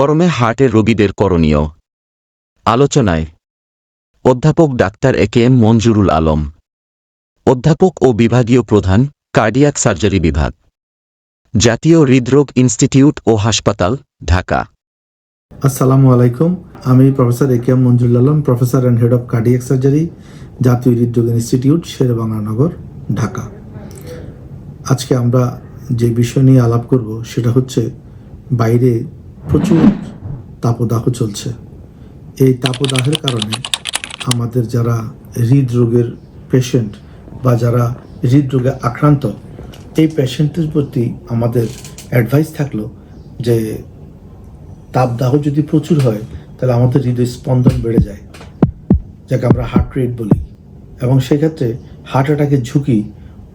গরমে হার্টের রোগীদের করণীয়। আলোচনায়। অধ্যাপক doctor A K M Manjurul Alam. অধ্যাপক ও বিভাগীয় প্রধান, কার্ডিয়াক সার্জারি বিভাগ। জাতীয় হৃদরোগ ইনস্টিটিউট ও হাসপাতাল, ঢাকা। আসসালামু আলাইকুম। আমি professor A K M Manjur Alam, professor and head of cardiac surgery, জাতীয় হৃদরোগ ইনস্টিটিউট, শেরেবাংলানগর, ঢাকা। আজকে আমরা যে বিষয় নিয়ে আলাপ করব, সেটা হচ্ছে বাইরে প্রচুর তাপদাহ চলছে। এই তাপদাহের কারণে আমাদের যারা হৃদরোগের পেশেন্ট বা যারা হৃদরোগে আক্রান্ত, এই পেশেন্টের প্রতি আমাদের অ্যাডভাইস থাকল যে তাপদাহ যদি প্রচুর হয়, তাহলে আমাদের হৃদয় স্পন্দন বেড়ে যায়, যাকে আমরা হার্ট রেট বলি। এবং সেক্ষেত্রে হার্ট অ্যাটাকের ঝুঁকি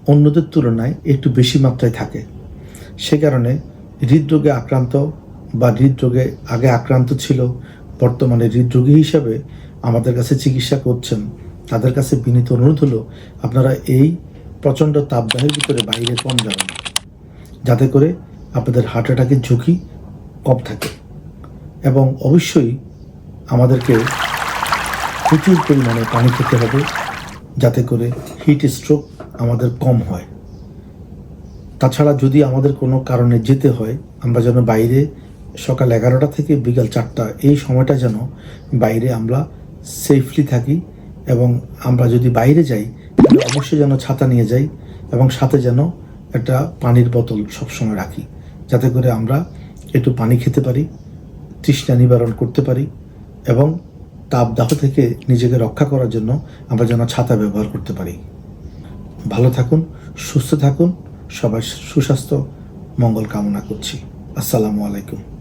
অন্যদের তুলনায় একটু বেশি মাত্রায় থাকে। সে কারণে হৃদরোগে আক্রান্ত বা হৃদরোগে আগে আক্রান্ত ছিল, বর্তমানে হৃদরোগী হিসাবে আমাদের কাছে চিকিৎসা করছেন। তাদের কাছে বিনীত অনুরোধ হলো, আপনারা এই প্রচণ্ড তাপদাহের ভিতরে বাইরে কম যাবেন, যাতে করে আপনাদের হার্ট অ্যাটাকের ঝুঁকি কম থাকে। এবং অবশ্যই আমাদেরকে প্রচুর পরিমাণে পানি খেতে হবে, যাতে করে হিট স্ট্রোক আমাদের কম হয়। তাছাড়া যদি আমাদের কোনো কারণে যেতে হয়, আমরা যেন বাইরে সকাল এগারোটা থেকে বিকাল চারটা। এই সময়টা যেন বাইরে আমরা সেফলি থাকি এবং আমরা যদি বাইরে যাই, তাহলে অবশ্যই যেন ছাতা নিয়ে যাই এবং সাথে যেন একটা পানির বোতল সবসময় রাখি, যাতে করে আমরা একটু পানি খেতে পারি, তৃষ্ণা নিবারণ করতে পারি এবং তাপদাহ থেকে নিজেকে রক্ষা করার জন্য আমরা যেন ছাতা ব্যবহার করতে পারি। ভালো থাকুন, সুস্থ থাকুন সবার সুস্বাস্থ্য, মঙ্গল কামনা করছি। আসসালামু আলাইকুম।